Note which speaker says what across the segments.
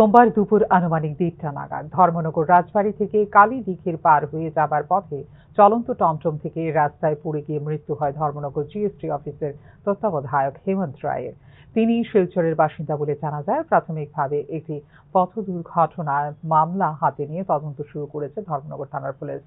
Speaker 1: সোমবার দুপুর আনুমানিক দেড়টা নাগাদ ধর্মনগর রাজবাড়ি থেকে কালী দিঘির পার হয়ে যাবার পথে চলন্ত টমটম থেকে রাস্তায় পড়ে গিয়ে মৃত্যু হয় ধর্মনগর জিএসটি অফিসের তত্ত্বাবধায়ক হেমন্ত রায়ের। তিনি শিলচরের বাসিন্দা বলে জানা যায়, প্রাথমিকভাবে একটি পথ দুর্ঘটনার মামলা হাতে নিয়ে তদন্ত শুরু করেছে ধর্মনগর থানার পুলিশ।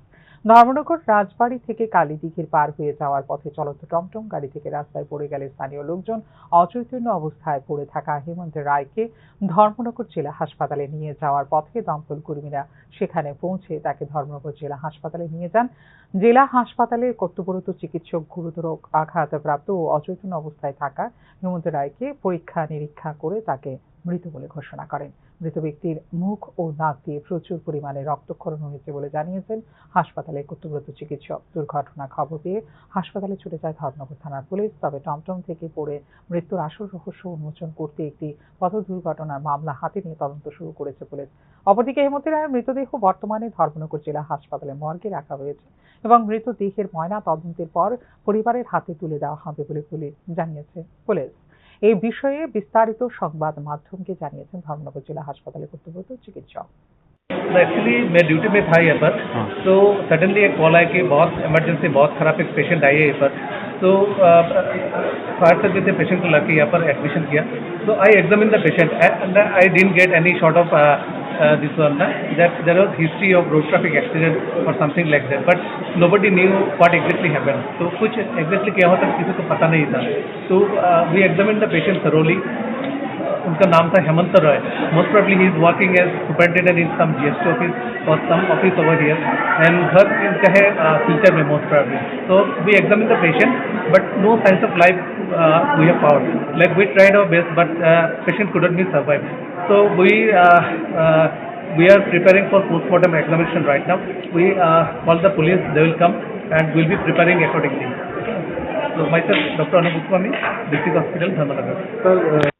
Speaker 1: ধর্মনগর রাজবাড়ী থেকে কালীদিঘির পার হয়ে যাওয়ার পথে চলন্ত টমটম গাড়ি থেকে রাস্তায় পড়ে গেলে স্থানীয় লোকজন অচৈতন্য অবস্থায় পড়ে থাকা হেমন্ত রায়কে ধর্মনগর জেলা হাসপাতালে নিয়ে যাওয়ার পথে দমকল কর্মীরা সেখানে পৌঁছে তাকে ধর্মনগর জেলা হাসপাতালে নিয়ে যান। জেলা হাসপাতালে কর্তব্যরত চিকিৎসক গুরুতর আঘাতপ্রাপ্ত ও অচৈতন্য অবস্থায় থাকা হেমন্ত রায়কে পরীক্ষা নিরীক্ষা করে তাকে মৃত বলে ঘোষণা করেন। মৃত ব্যক্তির মুখ ও নাক দিয়ে প্রচুর পরিমাণে রক্তক্ষরণ হয়েছে বলে জানিয়েছেন হাসপাতালের কর্তব্যরত চিকিৎসক। দুর্ঘটনা খবর পেয়ে হাসপাতালে ছুটে যায় ধর্মনগর থানার পুলিশ, তবে টমটম থেকে পড়ে মৃত্যুর আসল রহস্য উন্মোচন করতে একটি পথ দুর্ঘটনার মামলা হাতে নিয়ে তদন্ত শুরু করেছে পুলিশ। অপরদিকে হেমন্তী রায়ের মৃতদেহ বর্তমানে ধর্মনগর জেলা হাসপাতালে মর্গে রাখা হয়েছে এবং মৃতদেহের ময়না তদন্তের পর পরিবারের হাতে তুলে দেওয়া হবে বলে পুলিশ জানিয়েছে। পুলিশ এই বিষয়ে বিস্তারিত সংবাদ মাধ্যমকে জানিয়েছেন ধর্মনগর জেলা হাসপাতালের কর্তব্যরত চিকিৎসক
Speaker 2: एक्चुअली मैं ड्यूटी में था यहाँ पर
Speaker 3: हाँ।
Speaker 2: तो सडनली एक कॉल आया कि बहुत इमरजेंसी बहुत खराब एक पेशेंट आई है यहाँ पर तो फायर सर्विस से पेशेंट को लाके यहाँ पर एडमिशन किया तो I examine the patient and I didn't get any sort of this one that there was history of road traffic accident or something like that, but nobody knew what exactly happened. तो कुछ exactly क्या होता किसी को पता नहीं था। तो we examine the patient thoroughly. उनका नाम था Hemant Roy. Most probably he is working as superintendent in some GST office और some office over here and घर इनका है फ्यूचर में मोस्ट प्रॉब्ली तो we examine the patient but no science of life we have found like we tried our best but patient couldn't be survived. So we uh, uh, we are preparing for postmortem examination right now. We uh, call the police they will come and we'll be preparing accordingly. So myself dr anup Goswami district hospital dharmanagar.
Speaker 3: Sir